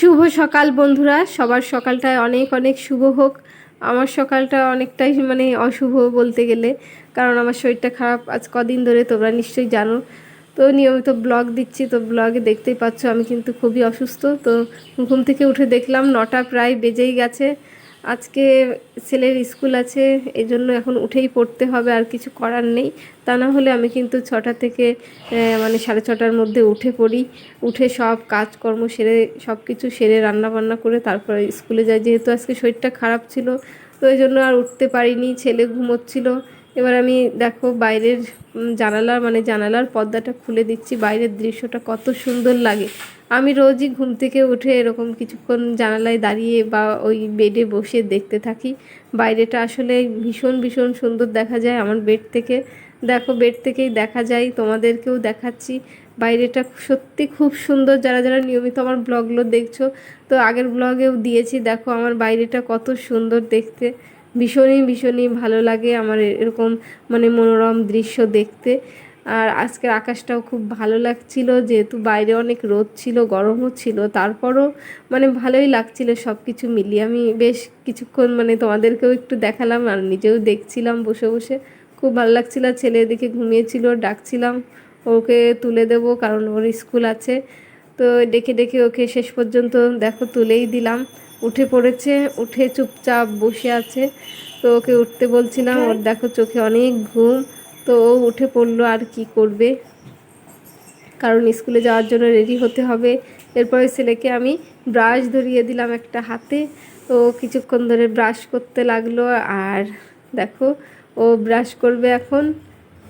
শুভ সকাল বন্ধুরা। সবার সকালটায় অনেক অনেক শুভ হোক। আমার সকালটা অনেকটাই মানে অশুভ বলতে গেলে। কারণ আমার শরীরটা খারাপ। আজ কদিন ধরে তোমরা নিশ্চয়ই জানো। তো নিয়মিত ব্লগ দিচ্ছি। তো ব্লগে দেখতেই পাচ্ছ আমি কিন্তু খুবই অসুস্থ। তো ঘুম থেকে উঠে দেখলাম নটা প্রায় বেজেই গেছে। আজকে ছেলের স্কুল আছে, এই জন্য এখন উঠেই পড়তে হবে, আর কিছু করার নেই। তা না হলে আমি কিন্তু ছটা থেকে মানে সাড়ে ছটার মধ্যে উঠে পড়ি। উঠে সব কাজকর্ম সেরে, সব কিছু সেরে রান্নাবান্না করে তারপরে স্কুলে যাই। যেহেতু আজকে শরীরটা খারাপ ছিল, তো এই জন্য আর উঠতে পারিনি, ছেলে ঘুমোচ্ছিল। এবার আমি দেখো বাইরের জানালার মানে জানালার পর্দাটা খুলে দিচ্ছি। বাইরের দৃশ্যটা কত সুন্দর লাগে। আমি রোজই ঘুম থেকে উঠে এরকম কিছুক্ষণ জানালায় দাঁড়িয়ে বা ওই বেডে বসে দেখতে থাকি। বাইরেটা আসলে ভীষণ ভীষণ সুন্দর দেখা যায় আমার বেড থেকে। দেখো বেড থেকেই দেখা যায়, তোমাদেরকেও দেখাচ্ছি। বাইরেটা সত্যি খুব সুন্দর। যারা যারা নিয়মিত আমার ব্লগগুলো দেখছ, তো আগের ব্লগেও দিয়েছি, দেখো আমার বাইরেটা কত সুন্দর দেখতে। ভীষণই ভীষণই ভালো লাগে আমার এরকম মানে মনোরম দৃশ্য দেখতে। আর আজকের আকাশটাও খুব ভালো লাগছিল, যেহেতু বাইরে অনেক রোদ ছিল, গরমও ছিল, তারপরও মানে ভালোই লাগছিল সব কিছু মিলিয়ে। আমি বেশ কিছুক্ষণ মানে তোমাদেরকেও একটু দেখালাম আর নিজেও দেখছিলাম বসে বসে। খুব ভালো লাগছিল, ছেলে এদিকে ঘুমিয়েছিল, ডাকছিলাম, ওকে তুলে দেব কারণ ওর স্কুল আছে। তো ডেকে ডেকে ওকে শেষ পর্যন্ত দেখো তুলেই দিলাম। উঠে পড়েছে, উঠে চুপচাপ বসে আছে। তো ওকে উঠতে বলছিলাম, ওর দেখো চোখে অনেক ঘুম। তো ও উঠে পড়ল আর কি করবে? কারণ স্কুলে যাওয়ার জন্য রেডি হতে হবে। এরপরে ছেলেকে আমি ব্রাশ ধরিয়ে দিলাম একটা হাতে। তো কিছুক্ষণ ধরে ব্রাশ করতে লাগল আর দেখো ও ব্রাশ করবে এখন।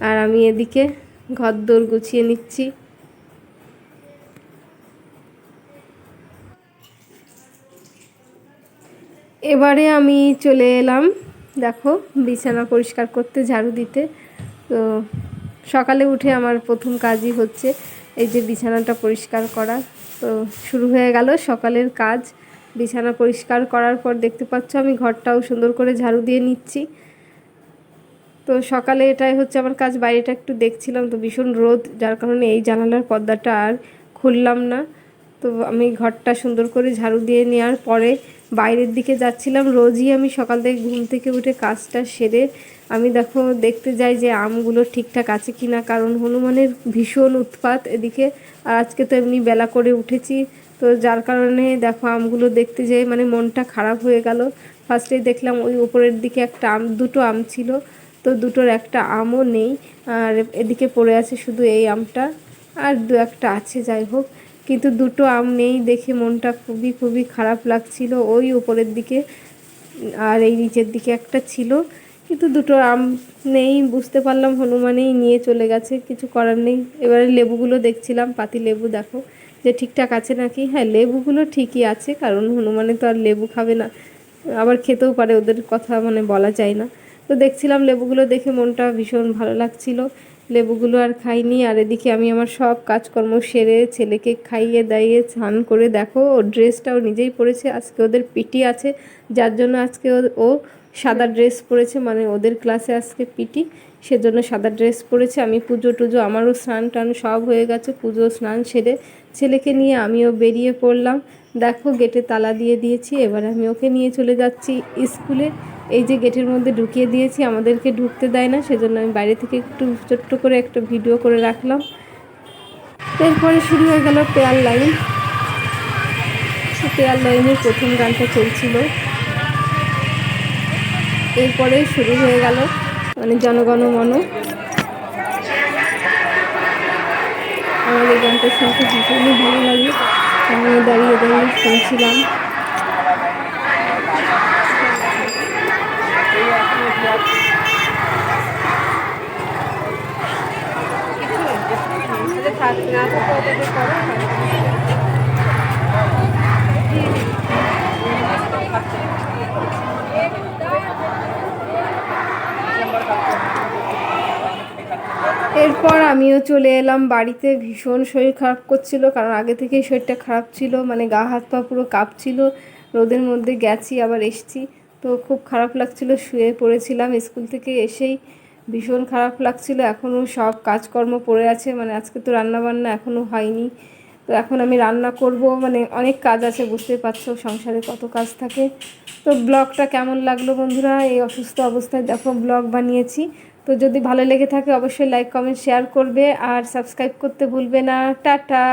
আর আমি এদিকে ঘর দোর গুছিয়ে নিচ্ছি। এবারে আমি চলে এলাম, দেখো, বিছানা পরিষ্কার করতে, ঝাড়ু দিতে। তো সকালে উঠে আমার প্রথম কাজই হচ্ছে এই যে বিছানাটা পরিষ্কার করা। তো শুরু হয়ে গেল সকালের কাজ। বিছানা পরিষ্কার করার পর দেখতে পাচ্ছ আমি ঘরটাও সুন্দর করে ঝাড়ু দিয়ে নিচ্ছি। তো সকালে এটাই হচ্ছে আমার কাজ, বাইরেটা একটু দেখছিলাম তো ভীষণ রোদ, যার কারণে এই জানালার পর্দাটা আর খুললাম না। তো আমি ঘরটা সুন্দর করে ঝাড়ু দিয়ে নেওয়ার পরে বাইরের দিকে যাচ্ছিলাম, রোজই আমি সকাল থেকে ঘুম থেকে উঠে কাজটা সেরে আমি দেখো দেখতে যাই যে আমগুলো ঠিকঠাক আছে কি না কারণ হনুমানের ভীষণ উৎপাত এদিকে, আর আজকে তো এমনি বেলা করে উঠেছি। তো যার কারণে দেখো আমগুলো দেখতে যাই মানে মনটা খারাপ হয়ে গেল। ফার্স্টে দেখলাম ওই উপরের দিকে একটা আম, দুটো আম ছিল, তো দুটোর একটা আমও নেই, আর এদিকে পড়ে আছে শুধু এই আমটা, আর দু একটা আছে যাই হোক। কিন্তু দুটো আম নেই দেখে মনটা খুবই খুবই খারাপ লাগছিল। ওই উপরের দিকে আর এই নিচের দিকে একটা ছিল। কিন্তু দুটো আম নেই, বুঝতে পারলাম হনুমানেই নিয়ে চলে গেছে, কিছু করার নেই। এবারে লেবুগুলো দেখছিলাম, পাতি লেবু দেখো, যে ঠিকঠাক আছে নাকি? হ্যাঁ লেবুগুলো ঠিকই আছে, কারণ হনুমানে তো আর লেবু খাবে না। আবার খেতেও পারে, ওদের কথা মানে বলা যায় না। তো দেখছিলাম লেবুগুলো দেখে মনটা ভীষণ ভালো লাগছিল। লেবুগুলো আর খাইনি, আর এদিকে আমি আমার সব কাজকর্ম সেরে ছেলেকে খাইয়ে দাইয়ে স্নান করে দেখো, ও ড্রেসটাও নিজেই পরেছে, আজকে ওদের পিটি আছে, যার জন্য আজকে ও- ও সাদা ড্রেস পরেছে মানে ওদের ক্লাসে আজকে পিটি, সেজন্য সাদা ড্রেস পরেছে, আমি পুজো টুজো, আমারও স্নান টান সব হয়ে গেছে, পুজো স্নান সেরে ছেলেকে নিয়ে আমিও বেরিয়ে পড়লাম, দেখো গেটে তালা দিয়ে দিয়েছি, এবার আমি ওকে নিয়ে চলে যাচ্ছি স্কুলে। এই যে গেটের মধ্যে ঢুকিয়ে দিয়েছি, আমাদেরকে ঢুকতে দেয় না, সেজন্য আমি বাইরে থেকে একটু ছোট্ট করে একটা ভিডিও করে রাখলাম। এরপরে শুরু হয়ে গেল পেয়ার লাইন। পেয়ার লাইনের প্রথম গানটা চলছিল। এরপরে শুরু হয়ে গেল মানে জনগণ মন। আমার এই গানটা শুনতে ভীষণই ভালো লাগে। আমি দাঁড়িয়ে দাঁড়িয়ে শুনছিলাম। এরপর আমিও চলে এলাম বাড়িতে, ভীষণ শরীর খারাপ করছিল, কারণ আগে থেকেই শরীরটা খারাপ ছিল মানে গা হাত পা পুরো কাঁপছিল, রোদের মধ্যে গেছি, আবার এসছি। তো খুব খারাপ লাগছিল, শুয়ে পড়েছিলাম স্কুল থেকে এসেই। ভীষণ খারাপ লাগছিল এখনও সব কাজকর্ম পড়ে আছে মানে আজকে তো রান্না বান্না এখনও হয়নি। তো এখন আমি রান্না করব মানে অনেক কাজ আছে বুঝতে পারছ সংসারে কত কাজ থাকে। তো ব্লগটা কেমন লাগল বন্ধুরা? এই অসুস্থ অবস্থায় দেখো ব্লগ বানিয়েছি। তো যদি ভালো লেগে থাকে, অবশ্যই লাইক, কমেন্ট, শেয়ার করবে, আর সাবস্ক্রাইব করতে ভুলবে না। টাটা!